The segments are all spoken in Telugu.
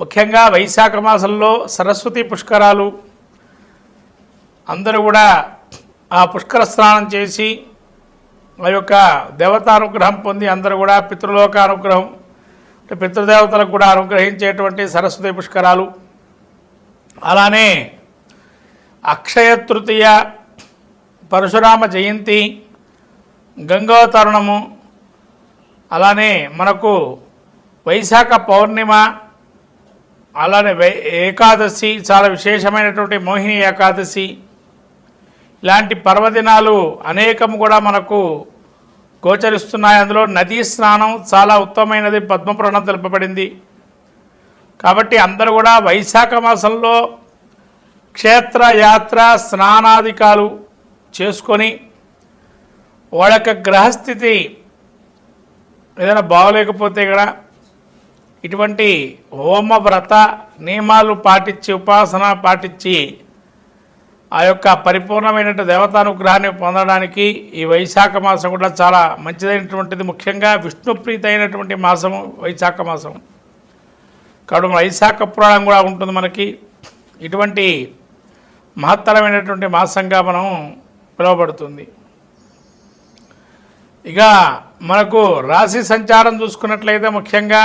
ముఖ్యంగా వైశాఖ మాసంలో సరస్వతి పుష్కరాలు అందరూ కూడా ఆ పుష్కర స్నానం చేసి ఆ యొక్క దేవతానుగ్రహం పొంది అందరూ కూడా పితృలోక అనుగ్రహం అంటే పితృదేవతలకు కూడా అనుగ్రహించేటువంటి సరస్వతి పుష్కరాలు. అలానే అక్షయ తృతీయ పరశురామ జయంతి గంగోతరుణము అలానే మనకు వైశాఖ పౌర్ణిమ అలానే వై ఏకాదశి చాలా విశేషమైనటువంటి మోహిని ఏకాదశి. ఇలాంటి పర్వదినాలు అనేకం కూడా మనకు గోచరిస్తున్నాయి. అందులో నదీ స్నానం చాలా ఉత్తమమైనది పద్మపురాణం తెలుపబడింది. కాబట్టి అందరూ కూడా వైశాఖ మాసంలో క్షేత్ర యాత్ర స్నానాధికాలు చేసుకొని వాళ్ళ యొక్క గ్రహస్థితి ఏదైనా బాగోలేకపోతే కూడా ఇటువంటి హోమ వ్రత నియమాలు పాటించి ఉపాసన పాటించి ఆ యొక్క పరిపూర్ణమైనటువంటి దేవతానుగ్రహాన్ని పొందడానికి ఈ వైశాఖ మాసం కూడా చాలా మంచిదైనటువంటిది. ముఖ్యంగా విష్ణుప్రీతి అయినటువంటి మాసము వైశాఖ మాసం కాబట్టి వైశాఖ పురాణం కూడా ఉంటుంది మనకి. ఇటువంటి మహత్తరమైనటువంటి మాసంగా మనం పిలువబడుతుంది. ఇక మనకు రాశి సంచారం చూసుకున్నట్లయితే ముఖ్యంగా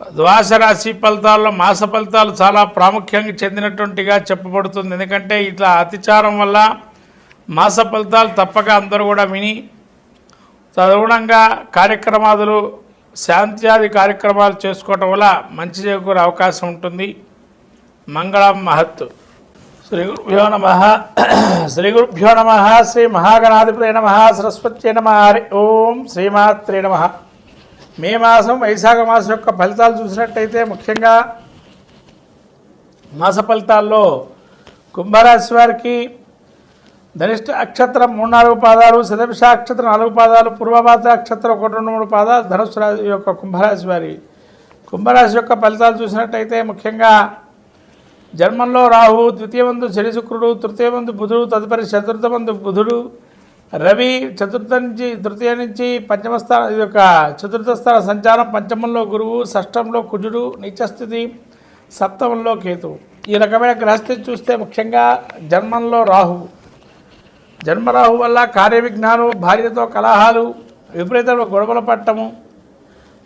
ద్వాస రాశి ఫలితాల్లో మాస ఫలితాలు చాలా ప్రాముఖ్యంగా చెందినటువంటిగా చెప్పబడుతుంది. ఎందుకంటే ఇట్లా అతిచారం వల్ల మాస ఫలితాలు తప్పక అందరూ కూడా విని తదుగుణంగా కార్యక్రమాదులు శాంత్యాది కార్యక్రమాలు చేసుకోవటం వల్ల మంచి చేకూరే అవకాశం ఉంటుంది. మంగళం మహత్ శ్రీ గురుభ్యో నమ. శ్రీ గురుభ్యో నమ. శ్రీ మహాగణాధిపతి నమ. సరస్వతి నమ. హరి ఓం శ్రీమాత్రే నమ. మే మాసం వైశాఖ మాసం యొక్క ఫలితాలు చూసినట్టయితే ముఖ్యంగా మాస ఫలితాల్లో కుంభరాశి వారికి ధనిష్ట అక్షత్రం మూడు నాలుగు పాదాలు శతభిష అక్షత్రం నాలుగు పాదాలు పూర్వభాత అక్షత్రం ఒకటి రెండు మూడు పాదాలు ధనుసు రాశి యొక్క కుంభరాశి వారి కుంభరాశి యొక్క ఫలితాలు చూసినట్టయితే ముఖ్యంగా జన్మంలో రాహు ద్వితీయ మందు శని శుక్రుడు తృతీయమందు బుధుడు తదుపరి చతుర్థ మందు బుధుడు రవి చతుర్థ నుంచి తృతీయ నుంచి పంచమ స్థానం ఇది యొక్క చతుర్థ స్థాన సంచారం. పంచమంలో గురువు షష్టంలో కుజుడు నీచస్థితి సప్తమంలో కేతువు. ఈ రకమైన గ్రహస్థితి చూస్తే ముఖ్యంగా జన్మంలో రాహు జన్మరాహు వల్ల కార్య భార్యతో కలహాలు విపరీతంలో గొడవలు పట్టము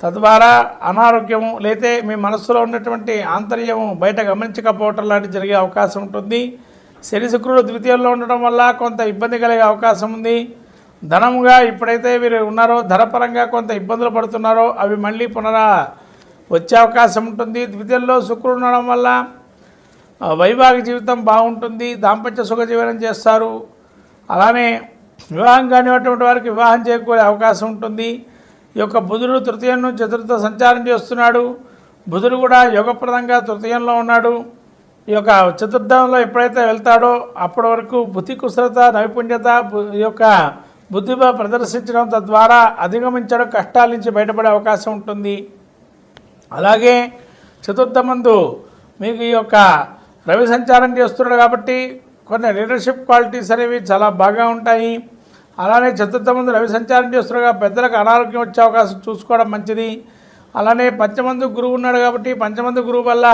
తద్వారా అనారోగ్యము లేతే మీ మనస్సులో ఉన్నటువంటి ఆంతర్యము బయట గమనించకపోవటం లాంటివి జరిగే అవకాశం ఉంటుంది. శని శుక్రుడు ద్వితీయంలో ఉండడం వల్ల కొంత ఇబ్బంది కలిగే అవకాశం ఉంది. ధనముగా ఇప్పుడైతే వీరు ఉన్నారో ధనపరంగా కొంత ఇబ్బందులు పడుతున్నారో అవి మళ్ళీ పునరా వచ్చే అవకాశం ఉంటుంది. ద్వితీయంలో శుక్రుడు ఉండడం వల్ల వైవాహిక జీవితం బాగుంటుంది దాంపత్య సుఖ జీవనం చేస్తారు. అలానే వివాహం కానివటువంటి వారికి వివాహం చేకూరే అవకాశం ఉంటుంది. ఈ యొక్క బుధుడు తృతీయం నుంచి చతుర్థ సంచారం చేస్తున్నాడు. బుధుడు కూడా యోగప్రదంగా తృతీయంలో ఉన్నాడు. ఈ యొక్క చతుర్థంలో ఎప్పుడైతే వెళ్తాడో అప్పటి వరకు బుద్ధి కుశలత నైపుణ్యత బు- ఈ యొక్క బుద్ధి ప్రదర్శించడం తద్వారా అధిగమించడం కష్టాల నుంచి బయటపడే అవకాశం ఉంటుంది. అలాగే చతుర్థమందు మీకు ఈ యొక్క రవి సంచారం చేస్తున్నాడు కాబట్టి కొన్ని లీడర్షిప్ క్వాలిటీస్ అనేవి చాలా బాగా ఉంటాయి. అలానే చతుర్థమందు రవి సంచారం చేస్తున్నాడు కాబట్టి పెద్దలకు అనారోగ్యం వచ్చే అవకాశం చూసుకోవడం మంచిది. అలానే పంచమందు గురువు ఉన్నాడు కాబట్టి పంచమందు గురువు వల్ల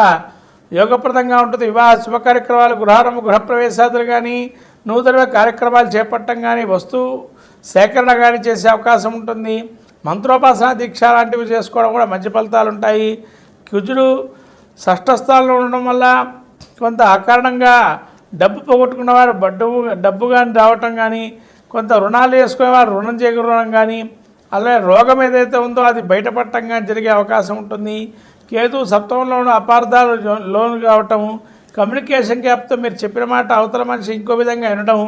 యోగప్రదంగా ఉంటుంది. వివాహ శుభ కార్యక్రమాలు గృహారంభ గృహప్రవేశాదులు కానీ నూతన కార్యక్రమాలు చేపట్టడం కానీ వస్తువు సేకరణ కానీ చేసే అవకాశం ఉంటుంది. మంత్రోపాసన దీక్ష లాంటివి చేసుకోవడం కూడా మంచి ఫలితాలు ఉంటాయి కుజుడు షష్టస్థానంలో ఉండడం వల్ల కొంత అకారణంగా డబ్బు పోగొట్టుకున్నవారు డబ్బు డబ్బు కానీ రావటం కానీ కొంత రుణాలు వేసుకునేవారు రుణం చేకూరడం కానీ అలాగే రోగం ఏదైతే ఉందో అది బయటపడటం కానీ జరిగే అవకాశం ఉంటుంది. కేతు సప్తమంలోనూ అపార్థాలు లోను కావటము కమ్యూనికేషన్ గ్యాప్తో మీరు చెప్పిన మాట అవతల మనిషి ఇంకో విధంగా వినడం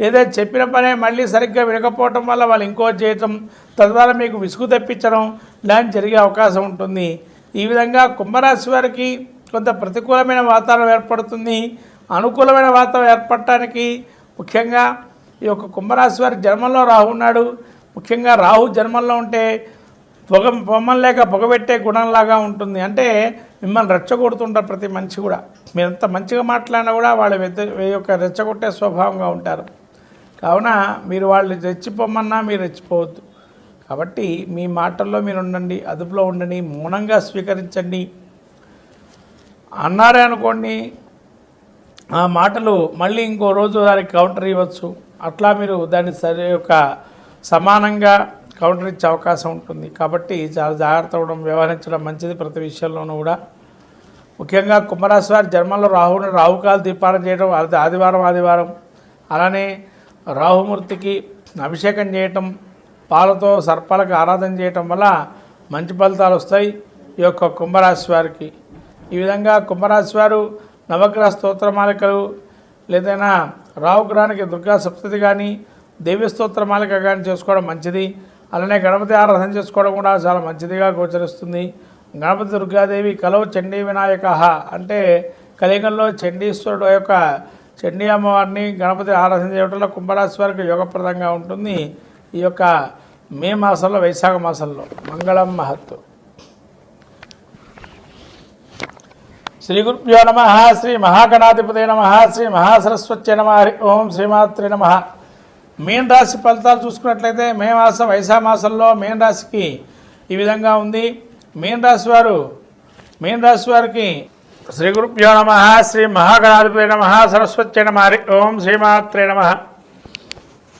లేదా చెప్పిన పనే మళ్ళీ సరిగ్గా వినకపోవటం వల్ల వాళ్ళు ఇంకో చేయటం తద్వారా మీకు విసుగు తెప్పించడం లాంటి జరిగే అవకాశం ఉంటుంది. ఈ విధంగా కుంభరాశి వారికి కొంత ప్రతికూలమైన వాతావరణం ఏర్పడుతుంది. అనుకూలమైన వాతావరణం ఏర్పడటానికి ముఖ్యంగా ఈ యొక్క కుంభరాశి వారి జన్మంలో రాహు ఉన్నాడు. ముఖ్యంగా రాహు జన్మంలో ఉంటే పొగ పొమ్మని లేక పొగబెట్టే గుణంలాగా ఉంటుంది. అంటే మిమ్మల్ని రెచ్చగొడుతుంటారు ప్రతి మనిషి కూడా. మీరు ఎంత మంచిగా మాట్లాడినా కూడా వాళ్ళ వెత యొక్క రెచ్చగొట్టే స్వభావంగా ఉంటారు. కావున మీరు వాళ్ళు రెచ్చిపోమన్నా మీరు రెచ్చిపోవద్దు. కాబట్టి మీ మాటల్లో మీరు ఉండండి అదుపులో ఉండండి మౌనంగా స్వీకరించండి. అన్నారే అనుకోండి ఆ మాటలు మళ్ళీ ఇంకో రోజు దానికి కౌంటర్ ఇవ్వచ్చు. అట్లా మీరు దాన్ని సరి యొక్క సమానంగా కౌంటర్ ఇచ్చే అవకాశం ఉంటుంది. కాబట్టి చాలా జాగ్రత్త అవ్వడం వ్యవహరించడం మంచిది ప్రతి విషయంలోనూ కూడా. ముఖ్యంగా కుంభరాశి వారి జన్మంలో రాహుని రాహుకాలు దీపారం చేయడం అది ఆదివారం ఆదివారం. అలానే రాహుమూర్తికి అభిషేకం చేయటం పాలతో సర్పాలకు ఆరాధన చేయటం వల్ల మంచి ఫలితాలు వస్తాయి ఈ యొక్క కుంభరాశి వారికి. ఈ విధంగా కుంభరాశి వారు నవగ్రహ స్తోత్రమాలికలు లేదైనా రాహుగ్రహానికి దుర్గా సప్తతి కానీ దేవి స్తోత్రమాలిక కానీ చేసుకోవడం మంచిది. అలానే గణపతి ఆరాధన చేసుకోవడం కూడా చాలా మంచిదిగా గోచరిస్తుంది. గణపతి దుర్గాదేవి కలవు చండీ వినాయక అంటే కలింగంలో చండీశ్వరుడు యొక్క చండీ అమ్మవారిని గణపతి ఆరాధన చేయడంలో కుంభరాశి వారికి యోగప్రదంగా ఉంటుంది. ఈ యొక్క మే మాసంలో వైశాఖ మాసంలో మంగళం మహత్తు. శ్రీ గురుభ్యో నమ శ్రీ మహాగణాధిపతి నమ శ్రీ మహాసరస్వత్య నమ హరి ఓం శ్రీమాత్రి నమ. మీన రాశి ఫలితాలు చూసుకున్నట్లయితే మే మాసం వైశాఖ మాసంలో మీన రాశికి ఈ విధంగా ఉంది. మీన రాశి వారు మీన రాశి వారికి శ్రీ గురుభ్యో నమ శ్రీ మహాగణాధిపతి నమ సరస్వతి నమ హరి ఓం శ్రీమాత్రే నమ.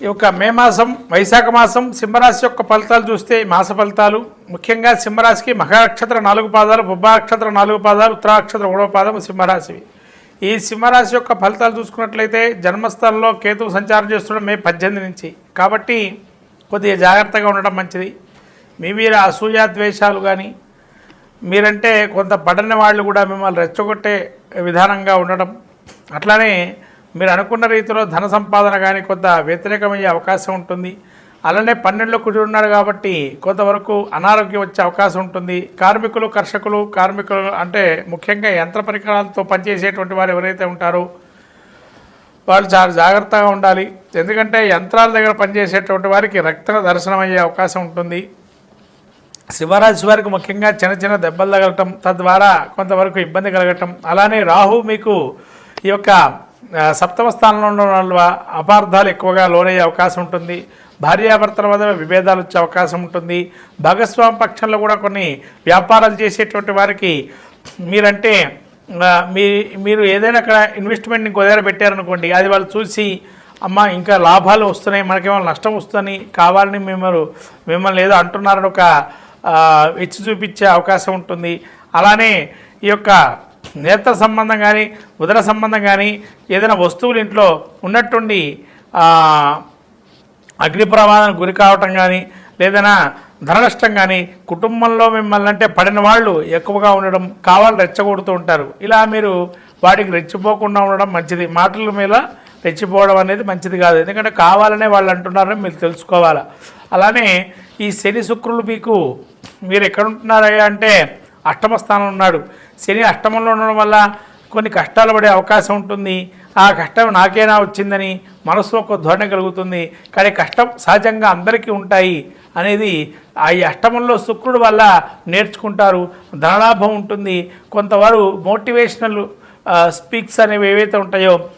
ఈ యొక్క మే మాసం వైశాఖ మాసం సింహరాశి యొక్క ఫలితాలు చూస్తే మాస ఫలితాలు ముఖ్యంగా సింహరాశికి మహానక్షత్ర నాలుగు పాదాలు నక్షత్ర నాలుగు పాదాలు ఉత్తరాక్షత్ర మూడవ పాదం సింహరాశివి. ఈ సింహరాశి యొక్క ఫలితాలు చూసుకున్నట్లయితే జన్మస్థలంలో కేతువు సంచారం చేస్తుండడం మే పద్దెనిమిది నుంచి. కాబట్టి కొద్దిగా జాగ్రత్తగా ఉండడం మంచిది. మీ మీద అసూయ ద్వేషాలు కానీ మీరంటే కొంత పడని వాళ్ళు కూడా మిమ్మల్ని రెచ్చగొట్టే విధానంగా ఉండడం అట్లానే మీరు అనుకున్న రీతిలో ధన సంపాదన కానీ కొంత వ్యతిరేకమయ్యే అవకాశం ఉంటుంది. అలానే పన్నెండులో కుడి ఉన్నాడు కాబట్టి కొంతవరకు అనారోగ్యం వచ్చే అవకాశం ఉంటుంది. కార్మికులు కర్షకులు కార్మికులు అంటే ముఖ్యంగా యంత్ర పరికరాలతో పనిచేసేటువంటి వారు ఎవరైతే ఉంటారో వాళ్ళు చాలా జాగ్రత్తగా ఉండాలి. ఎందుకంటే యంత్రాల దగ్గర పనిచేసేటువంటి వారికి రక్త దర్శనం అయ్యే అవకాశం ఉంటుంది. శివరాశి వారికి ముఖ్యంగా చిన్న చిన్న దెబ్బలు తగలటం తద్వారా కొంతవరకు ఇబ్బంది కలగటం. అలానే రాహు మీకు ఈ యొక్క సప్తమ స్థానంలో ఉండడం వల్ల అపార్థాలు ఎక్కువగా లోనయ్యే అవకాశం ఉంటుంది. భార్యాభర్తల మధ్య విభేదాలు వచ్చే అవకాశం ఉంటుంది. భాగస్వామి పక్షంలో కూడా కొన్ని వ్యాపారాలు చేసేటువంటి వారికి మీరంటే మీ మీరు ఏదైనా అక్కడ ఇన్వెస్ట్మెంట్ ఇంకో దగ్గర పెట్టారనుకోండి అది వాళ్ళు చూసి అమ్మ ఇంకా లాభాలు వస్తున్నాయి మనకేమో నష్టం వస్తుందని కావాలని మిమ్మల్ని మిమ్మల్ని ఏదో అంటున్నారని ఒక ఆ, చూపించే అవకాశం ఉంటుంది. అలానే ఈ యొక్క నేత్ర సంబంధం కానీ ఉదర సంబంధం కానీ ఏదైనా వస్తువులు ఇంట్లో ఉన్నట్టుండి అగ్ని ప్రమాదానికి గురి కావటం కానీ లేదైనా ధననష్టం కానీ కుటుంబంలో మిమ్మల్ని అంటే పడిన వాళ్ళు ఎక్కువగా ఉండడం కావాలి రెచ్చగొడుతూ ఉంటారు. ఇలా మీరు వాటికి రెచ్చిపోకుండా ఉండడం మంచిది. మాటల మీద రెచ్చిపోవడం అనేది మంచిది కాదు. ఎందుకంటే కావాలనే వాళ్ళు అంటున్నారని మీరు తెలుసుకోవాలి? అలానే ఈ శని శుక్రులు మీకు మీరు ఎక్కడ ఉంటున్నారయ్యా అంటే అష్టమ స్థానం ఉన్నాడు. శని అష్టమంలో ఉండడం వల్ల కొన్ని కష్టాలు పడే అవకాశం ఉంటుంది. ఆ కష్టం నాకేనా వచ్చిందని మనసులో ఒక ధోరణి కలుగుతుంది. కానీ కష్టం సహజంగా అందరికీ ఉంటాయి అనేది ఆ అష్టమంలో శుక్రుడు వల్ల నేర్చుకుంటారు. ధనలాభం ఉంటుంది. కొంతవారు మోటివేషనల్ స్పీక్స్ అనేవి ఏవైతే ఉంటాయో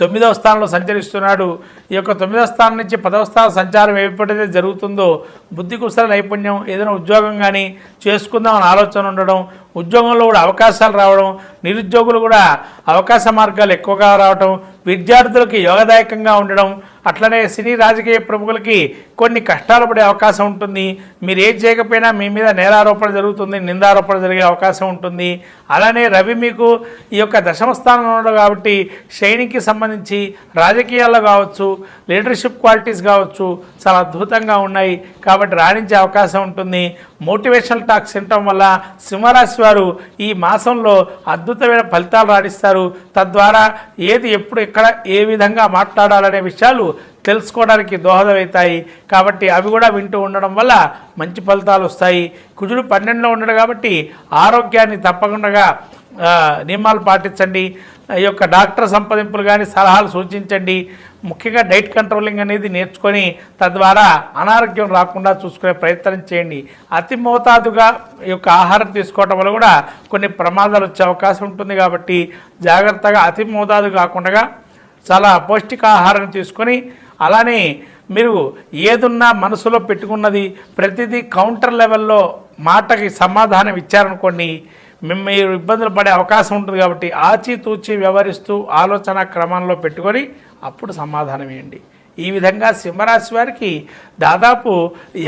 తొమ్మిదవ స్థానంలో సంచరిస్తున్నాడు ఈ యొక్క తొమ్మిదవ స్థానం నుంచి పదవ స్థానం సంచారం ఎప్పుడైతే జరుగుతుందో బుద్ధి కుశల నైపుణ్యం ఏదైనా ఉద్యోగం కానీ చేసుకుందామని ఆలోచన ఉండడం ఉద్యోగంలో కూడా అవకాశాలు రావడం నిరుద్యోగులు కూడా అవకాశ మార్గాలు ఎక్కువగా రావడం విద్యార్థులకి యోగదాయకంగా ఉండడం అట్లనే సినీ రాజకీయ ప్రముఖులకి కొన్ని కష్టాలు పడే అవకాశం ఉంటుంది. మీరు ఏం చేయకపోయినా మీ మీద నేరారోపణ జరుగుతుంది నిందారోపణ జరిగే అవకాశం ఉంటుంది. అలానే రవి మీకు ఈ యొక్క దశమ స్థానంలో ఉండడం కాబట్టి శైనికి సంబంధించి రాజకీయాల్లో కావచ్చు లీడర్షిప్ క్వాలిటీస్ కావచ్చు చాలా అద్భుతంగా ఉన్నాయి. కాబట్టి రాణించే అవకాశం ఉంటుంది. మోటివేషనల్ టాక్స్ వినటం వల్ల సింహరాశి వారు ఈ మాసంలో అద్భుతమైన ఫలితాలు రాణిస్తారు. తద్వారా ఏది ఎప్పుడు ఎక్కడ ఏ విధంగా మాట్లాడాలనే విషయాలు తెలుసుకోవడానికి దోహదమవుతాయి. కాబట్టి అవి కూడా వింటూ ఉండడం వల్ల మంచి ఫలితాలు వస్తాయి. కుజుడు పన్నెండులో ఉండడు కాబట్టి ఆరోగ్యాన్ని తప్పకుండా నియమాలు పాటించండి. ఈ యొక్క డాక్టర్ సంప్రదింపులు కానీ సలహాలు సూచించండి. ముఖ్యంగా డైట్ కంట్రోలింగ్ అనేది నేర్చుకొని తద్వారా అనారోగ్యం రాకుండా చూసుకునే ప్రయత్నం చేయండి. అతి మోతాదుగా ఈ యొక్క ఆహారం తీసుకోవటం వల్ల కూడా కొన్ని ప్రమాదాలు వచ్చే అవకాశం ఉంటుంది కాబట్టి జాగ్రత్తగా అతి మోతాదు కాకుండా చాలా పౌష్టికాహారం తీసుకొని అలానే మీరు ఏదున్నా మనసులో పెట్టుకున్నది ప్రతిదీ కౌంటర్ లెవెల్లో మాటకి సమాధానం ఇచ్చారనుకోండి మీరు ఇబ్బందులు పడే అవకాశం ఉంటుంది కాబట్టి ఆచితూచి వ్యవహరిస్తూ ఆలోచన క్రమంలో పెట్టుకొని అప్పుడు సమాధానం ఇవ్వండి. ఈ విధంగా సింహరాశి వారికి దాదాపు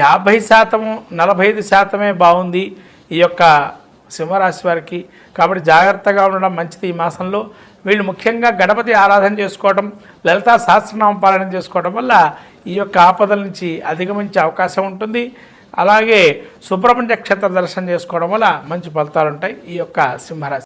యాభై శాతము నలభై ఐదు శాతమే బాగుంది ఈ యొక్క సింహరాశి వారికి. కాబట్టి జాగ్రత్తగా ఉండడం మంచిది ఈ మాసంలో. వీళ్ళు ముఖ్యంగా గణపతి ఆరాధన చేసుకోవడం లలితా సహస్రనామ పాలన చేసుకోవడం వల్ల ఈ యొక్క ఆపదల నుంచి అధిగమించే అవకాశం ఉంటుంది. అలాగే సుబ్రహ్మణ్య క్షేత్ర దర్శనం చేసుకోవడం వల్ల మంచి ఫలితాలు ఉంటాయి ఈ యొక్క సింహరాశి.